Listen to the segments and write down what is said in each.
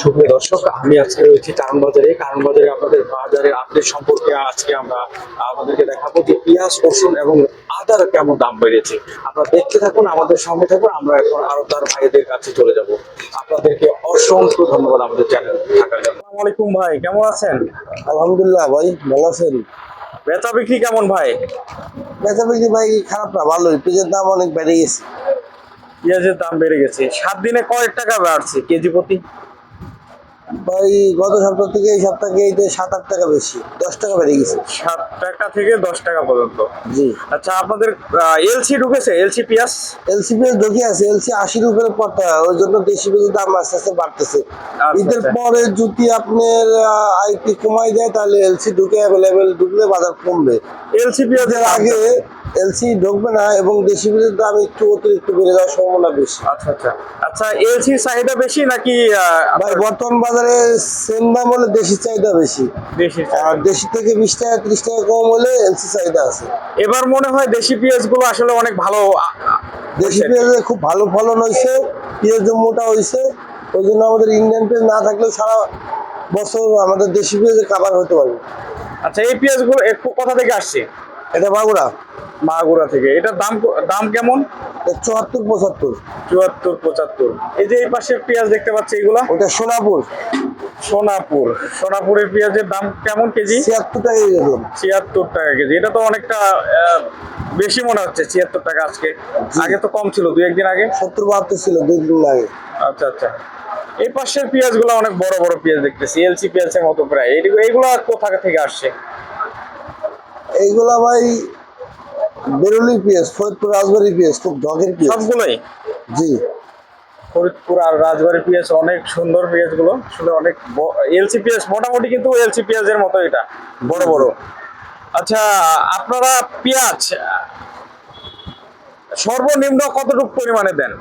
সুপ্রিয় দর্শক আমি আজকে রয়েছি কারণ বাজারে কারণ বাজারে আপনাদের বাজারের আপডেট সম্পর্কে আজকে আমরা আপনাদেরকে দেখাবো যে পেঁয়াজ রসুন এবং আদার কেমন দাম বেড়েছে। আপনারা দেখতে থাকুন আমাদের সঙ্গে থাকুন আমরা এখন আরও তার ভাইদের কাছে চলে যাব। আপনাদেরকে অসংখ্য ধন্যবাদ আমাদের চ্যানেল থাকার জন্য। আসসালামু আলাইকুম ভাই কেমন আছেন? আলহামদুলিল্লাহ ভাই ভালো আছেন বেচা বিক্রি কেমন ভাই? বেচা বিক্রি ভাই খারাপ না ভালোই। পেঁয়াজের দাম অনেক বেড়ে গেছে। পেঁয়াজের দাম বেড়ে গেছে। সাত দিনে কয়েক টাকা বাড়ছে কেজি প্রতি? ভাই গত সপ্তাহ থেকে এই সপ্তাহে এইতে সাত আট টাকা বেশি দশ টাকা বেড়ে গেছে। সাত টাকা থেকে দশ টাকা পর্যন্ত। জি। আচ্ছা আপনাদের এলসি ঢুকেছে? এলসি পেঁয়াজ এলসি পেঁয়াজ ঢুকে আছে এলসি আশির উপরে পড়তে হয় ওই জন্য দেশি পেঁয়াজের দাম আস্তে আস্তে বাড়তেছে। ঈদের আচ্ছা। পরে যদি আপনার আইপি কমাই দেয় তাহলে এলসি ঢুকে অ্যাভেলেবেল ঢুকলে বাজার কমবে। এলসি পেঁয়াজের আগে এলসি ঢুকবে না এবং দেশি পেঁয়াজের দাম একটু অতিরিক্ত বেড়ে যাওয়ার সম্ভাবনা বেশি। আচ্ছা আচ্ছা। আচ্ছা এলসি চাহিদা বেশি নাকি ভাই বর্তমান বাজারে সেম দাম হলে দেশি চাহিদা বেশি। বেশি আর দেশি থেকে বিশ টাকা ত্রিশ টাকা কম হলে এলসি চাহিদা আছে। এবার মনে হয় দেশি পেঁয়াজগুলো আসলে অনেক ভালো দেশি। পেঁয়াজে খুব ভালো ফলন হয়েছে পেঁয়াজ মোটা হয়েছে ওই জন্য আমাদের ইন্ডিয়ান পেঁয়াজ না থাকলেও সারা বছর আমাদের দেশি পেঁয়াজে কাভার হতে পারবে। আচ্ছা এই পেঁয়াজগুলো একটু কোথা থেকে আসছে? এটা বাগুড়া। মাগুরা থেকে। এটার দাম দাম কেমন? চুয়াত্তর পঁচাত্তর। চুয়াত্তর পঁচাত্তর। এই যে এই পাশের পেঁয়াজ দেখতে পাচ্ছি এগুলা? ওটা সোনাপুর। সোনাপুর। সোনাপুরের পেঁয়াজের দাম কেমন কেজি? ছিয়াত্তর টাকা এরকম ছিয়াত্তর টাকা কেজি। এটা তো অনেকটা বেশি মনে হচ্ছে ছিয়াত্তর টাকা আজকে। আগে তো কম ছিল দুই একদিন আগে? সত্তর বাহাত্তর ছিল দুই দিন আগে। আচ্ছা আচ্ছা। এই পাশের পেঁয়াজগুলো অনেক বড় বড় পেঁয়াজ দেখতেছি এলসি পেঁয়াজের মতো প্রায়। এইগুলো কোথা থেকে আসছে? এইগুলা ভাই বেরুলি পিএস ফরিদপুর রাজবাড়ি পিএস খুব ঢগের পিএস সবগুলোই? জি। ফরিদপুর আর রাজবাড়ি পিএস অনেক সুন্দর পিএসগুলো আসলে অনেক এলসি পিএস মোটামুটি কিন্তু এলসি পেঁয়াজের মতো এটা বড় বড়। আচ্ছা আপনারা পেঁয়াজ সর্বনিম্ন কতটুকু পরিমাণে দেন?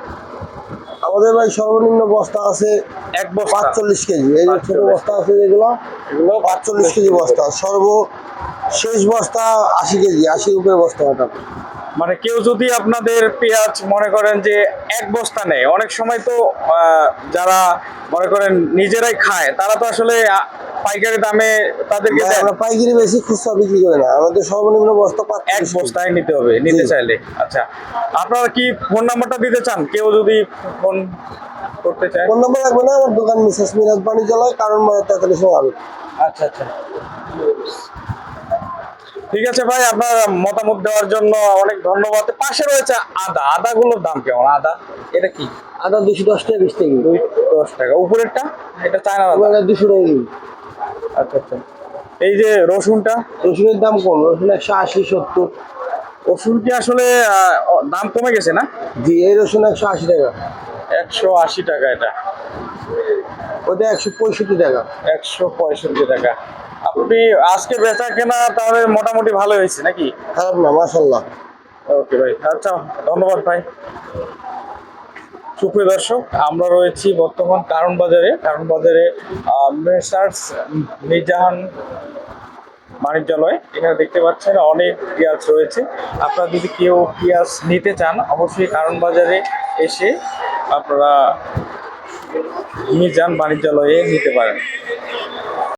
আমাদের ভাই সর্বনিম্ন বস্তা আছে এক পাঁচচল্লিশ কেজি। এই যে ছোট বস্তা আছে যেগুলো এগুলো পাঁচচল্লিশ কেজি বস্তা। সর্ব শেষ বস্তা আশি কেজি আশি উপরে বস্তা ওটা। মানে কেউ যদি আপনাদের পেঁয়াজ মনে করেন যে এক বস্তা নেয় অনেক সময় তো যারা মনে করেন নিজেরাই খায় তারা তো আসলে পাইকারি দামে তাদেরকে আমরা পাইকারি বেশি খুচরা বিক্রি করি না। আমাদের সর্বনিম্ন বস্তা এক। বস্তায় নিতে হবে নিতে চাইলে। আচ্ছা আপনারা কি ফোন নাম্বারটা দিতে চান? কেউ যদি ফোন করতে চায়। ফোন নাম্বার রাখবে না আমার দোকান মিসেস মিরাজ বাণিজ্যালয় কারণ বাজার তেতাল্লিশ আলু আচ্ছা আচ্ছা। ঠিক আছে ভাই আপনার মতামত দেওয়ার জন্য অনেক ধন্যবাদ। পাশে রয়েছে আদা। আদাগুলোর দাম কেমন? আদা এটা কি? আদা দুশো দশ টাকা বিশ টাকা। দশ টাকা। উপরেরটা? এটা চায়না আদা। দুশো টাকা। আচ্ছা আচ্ছা। এই যে রসুনটা? রসুনের দাম কম রসুন একশো আশি সত্তর। রসুন কি আসলে দাম কমে গেছে না? জি এই রসুন একশো আশি টাকা। একশো আশি টাকা এটা। ওটা একশো পঁয়ষট্টি টাকা। একশো পঁয়ষট্টি টাকা। আপনি আজকে বেচা কেনা তাহলে মোটামুটি ভালো হয়েছে নাকি? খারাপ না মাসাল্লাহ ওকে ভাই আচ্ছা ধন্যবাদ ভাই। সুপ্রিয় দর্শক, আমরা রয়েছি বর্তমান কারণ বাজারে। কারণ বাজারে মেসার্স মিজাহান বাণিজ্যালয়। এখানে দেখতে পাচ্ছেন অনেক পেঁয়াজ রয়েছে। আপনারা যদি কেউ পেঁয়াজ নিতে চান, অবশ্যই কারণ বাজারে এসে আপনারা মিজান বাণিজ্যালয়ে নিতে পারেন।